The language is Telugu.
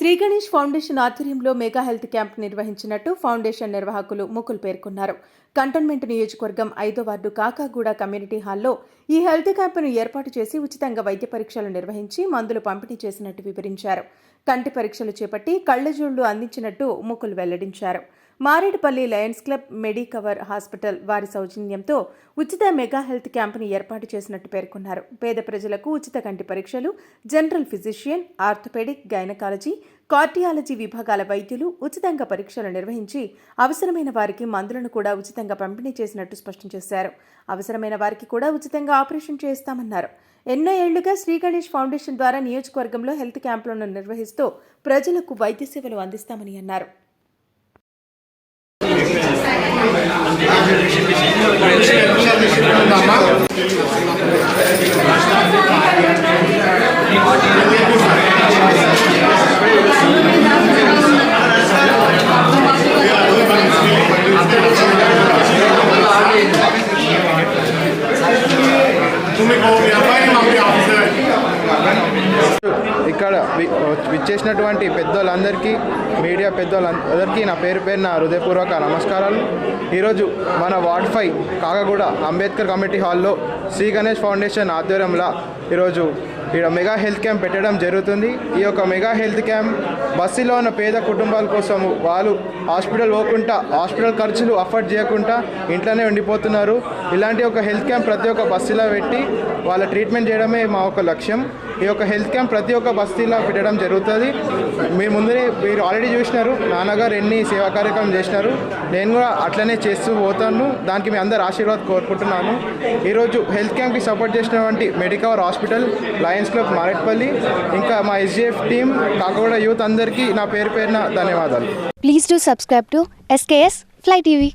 శ్రీ గణేష్ ఫౌండేషన్ ఆధ్వర్యంలో మెగా హెల్త్ క్యాంప్ నిర్వహించినట్టు ఫౌండేషన్ నిర్వాహకులు ముకుల్ పేర్కొన్నారు. కంటోన్మెంట్ నియోజకవర్గం ఐదో వార్డు కాకాగూడ కమ్యూనిటీ హాల్లో ఈ హెల్త్ క్యాంపును ఏర్పాటు చేసి ఉచితంగా వైద్య పరీక్షలు నిర్వహించి మందులు పంపిణీ చేసినట్టు వివరించారు. కంటి పరీక్షలు చేపట్టి కళ్ళజోళ్ళు అందించినట్టు ముకుల్ వెల్లడించారు. Maredpally lions club Medicover hospital వారి సౌజన్యంతో ఉచిత మెగా హెల్త్ క్యాంపును ఏర్పాటు చేసినట్టు పేర్కొన్నారు. పేద ప్రజలకు ఉచిత కంటి పరీక్షలు general physician orthopaedic gynaecology cardiology విభాగాల వైద్యులు ఉచితంగా పరీక్షలు నిర్వహించి అవసరమైన వారికి మందులను కూడా ఉచితంగా పంపిణీ చేసినట్టు స్పష్టం చేశారు. అవసరమైన వారికి కూడా ఉచితంగా ఆపరేషన్ చేస్తామన్నారు ఎన్నో ఏళ్ళుగా శ్రీ గణేష్ ఫౌండేషన్ ద్వారా నియోజకవర్గంలో హెల్త్ క్యాంపులను నిర్వహిస్తూ ప్రజలకు వైద్య సేవలు అందిస్తామని అన్నారు. Ángeles y. ఇక్కడ వి- విచ్చేసినటువంటి పెద్దోళ్ళందరికీ మీడియా పెద్దోళ్ళందరికీ నా పేరు పేరు నా హృదయపూర్వక నమస్కారాలు. ఈరోజు మన ward five Kakaguda Ambedkar committee హాల్లో శ్రీ గణేష్ ఫౌండేషన్ ఆధ్వర్యంలో ఈరోజు ఇక్కడ మెగా హెల్త్ క్యాంప్ పెట్టడం జరుగుతుంది. ఈ యొక్క మెగా హెల్త్ క్యాంప్ బస్సులో ఉన్న పేద కుటుంబాల కోసం వాళ్ళు హాస్పిటల్ పోకుండా హాస్పిటల్ ఖర్చులు అఫోర్డ్ చేయకుండా ఇంట్లోనే ఉండిపోతున్నారు. ఇలాంటి ఒక హెల్త్ క్యాంప్ ప్రతి ఒక్క బస్తీలో పెట్టి వాళ్ళ ట్రీట్మెంట్ చేయడమే మా ఒక లక్ష్యం. ఈ యొక్క హెల్త్ క్యాంప్ ప్రతి ఒక్క బస్తీలో పెట్టడం జరుగుతుంది. మీ ముందరే మీరు ఆల్రెడీ చూసినారు నాన్నగారు ఎన్ని సేవా కార్యక్రమం చేసినారు నేను కూడా అట్లనే చేస్తూ పోతాను. దానికి మీ అందరు ఆశీర్వాదం కోరుకుంటున్నాను. ఈరోజు హెల్త్ క్యాంప్కి సపోర్ట్ చేసినటువంటి Medicover hospital Lions Club Marredpally ఇంకా మా ఎస్జిఎఫ్ టీం కాకుండా యూత్ అందరికీ నా పేరు పేరున ధన్యవాదాలు. Please do subscribe to SKS fly TV